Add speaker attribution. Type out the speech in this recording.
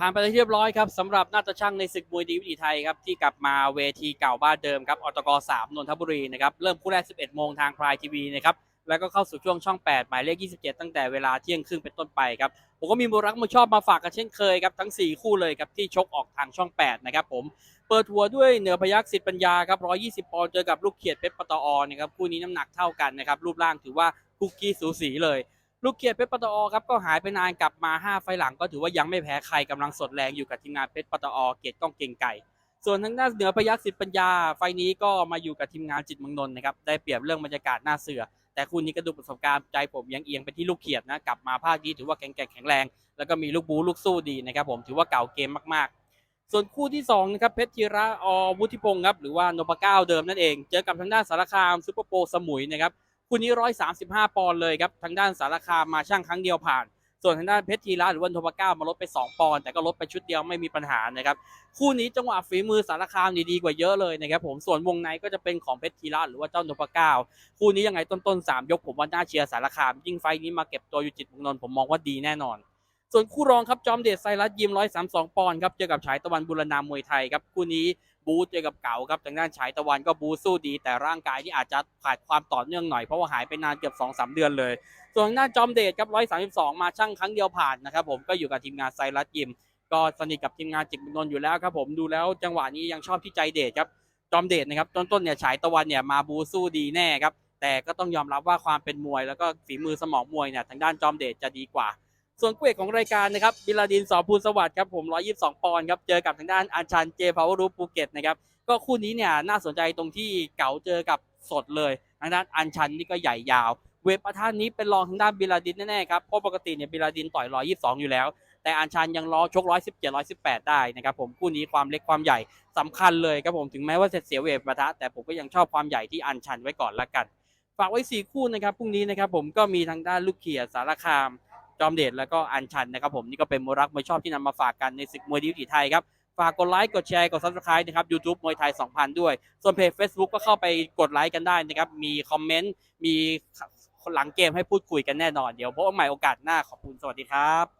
Speaker 1: ผ่านไปเรียบร้อยครับสำหรับนาตช่างในศึกมวยดีวิถีไทยครับที่กลับมาเวทีเก่าบ้านเดิมครับอตก3นนทบุรีนะครับเริ่มคู่แรก 11 โมงทางพรายทีวีนะครับแล้วก็เข้าสู่ช่วงช่อง 8 หมายเลข 27 ตั้งแต่เวลาเที่ยงครึ่งเป็นต้นไปครับผมก็มีมูรักมาชอบมาฝากกันเช่นเคยครับทั้ง 4 คู่เลยครับที่ชกออกทางช่อง 8 นะครับผมเปิดหัวด้วยเหนือพยักษ์สิทธิ์ปัญญาครับ120 ปอนด์เจอกับลูกเขียดเพชรปตอนะครับคู่นี้น้ำหนักเท่ากันนะครับรูปร่างถือว่าคุกกี้สูสีเลย ลูกเกียรติเพชรปตอครับก็หายไปนานกลับมา 5 ไฟหลังก็ถือว่ายังไม่แพ้ใครกำลังสดแรงอยู่กับทีมงานเพชรปตอเกียรติก้องเก่งไก่ ส่วนทางด้านเหนือพยัคฆ์สิทธิ์ปัญญา ไฟนี้ก็มาอยู่กับทีมงานจิตมืองนนท์นะครับได้เปรียบเรื่องบรรยากาศหน้าเสือ แต่คู่นี้ก็ดูประสบการณ์ใจผมยังเอียงไปที่ลูกเขียดนะกลับมาภาคนี้ถือว่าแข็งแกร่งแข็งแรง แล้วก็มีลูกบูลูกสู้ดีนะครับผมถือว่าเก่าเกมมากๆ ส่วนคู่ที่สองนะครับเพชรธีระอวุฒิพงศ์ครับหรือว่านพเก้าเดิมนั่นเอง เจอกับทางด้านสารคามซุปเปอร์โปสมุยนะครับ คู่นี้ 135 ปอนด์เลยครับ ทางด้านสารคามมาช่างครั้งเดียวผ่าน ส่วนทางด้านเพชรทีระหรือวันโทปเก้ามาลดไป 2 ปอนด์แต่ก็ลดไปชุดเดียวไม่มีปัญหานะครับ คู่นี้จังหวะฝีมือสารคามดีดีกว่าเยอะเลยนะครับผม ส่วนวงในก็จะเป็นของเพชรทีระหรือว่าเจ้าโนปเก้าคู่นี้ยังไงต้นๆ3ยกผมว่าน่าเชียร์สารคาม ยิ่งไฟนี้มาเก็บตัวอยู่จิตรเมุงนนท์ผมมองว่าดีแน่นอนส่วนคู่รองครับจอมเดชไซรัสยิม132 ปอนด์ครับเจอกับฉายตะวันบุรณามวยไทยครับคู่นี้ บูเจอกับเก๋าครับทางด้านฉายตะวันก็บูสู้ดี แต่ร่างกายที่อาจจะขาดความต่อเนื่องหน่อยเพราะว่าหายไปนานเกือบ2อสเดือนเลย ส่วนทางด้านจอมเดชครับ132มาช่างครั้งเดียวผ่านนะครับผมก็อยู่กับทีมงานไซรัสยิม ก็สนิทกับทีมงานจิตมินนท์อยู่แล้วครับผมดูแล้วจังหวะนี้ยังชอบที่ใจเดชครับจอมเดชนะครับต้นๆเนี่ยฉายตะวันเนี่ยมาบูสู้ดีแน่ครับแต่ก็ต้องยอมรับว่าความเป็นมวยแล้วก็ฝีมือสมองมวยเนี่ยทางด้านจอมเดชจะดีกว่า ส่วนคู่เอกของรายการนะครับบิลาดินสอภูลสวัสดิ์ครับผม122 ปอนด์ครับเจอกับทางด้านอัญชันเจพาวเวอร์รูภูเก็ตนะครับก็คู่นี้เนี่ยน่าสนใจตรงที่เก๋าเจอกับสดเลยทางด้านอัญชันนี่ก็ใหญ่ยาว เวทประธานนี้เป็นรองทางด้านบิลาดินแน่ๆครับเพราะปกติเนี่ยบิลาดินต่อย 122 อยู่แล้ว แต่อัญชันยังรอชก 117 118 ได้นะครับผมคู่นี้ความเล็กความใหญ่สำคัญเลยครับผมถึงแม้ว่าจะเสียเวทประทะแต่ผมก็ยังชอบความใหญ่ที่อัญชันไว้ก่อนละกัน ฝากไว้สี่คู่นะครับพรุ่งนี้นะครับผมก็มีทางด้านลูกเขียสารคาม จอมเดชแล้วก็อัญชันนะครับผมนี่ก็เป็นมวยรักมวยชอบที่นำมาฝากกันในศึกมวยดีวิถีไทยครับฝากกดไลค์กดแชร์กดซับสไคร b e นะครับยูทูบมวยไทย 2000 ด้วย ส่วนเพจ Facebook ก็เข้าไปกดไลค์กันได้นะครับมีคอมเมนต์มีหลังเกมให้พูดคุยกันแน่นอนเดี๋ยวพบกันใหม่โอกาสหน้าขอบคุณสวัสดีครับ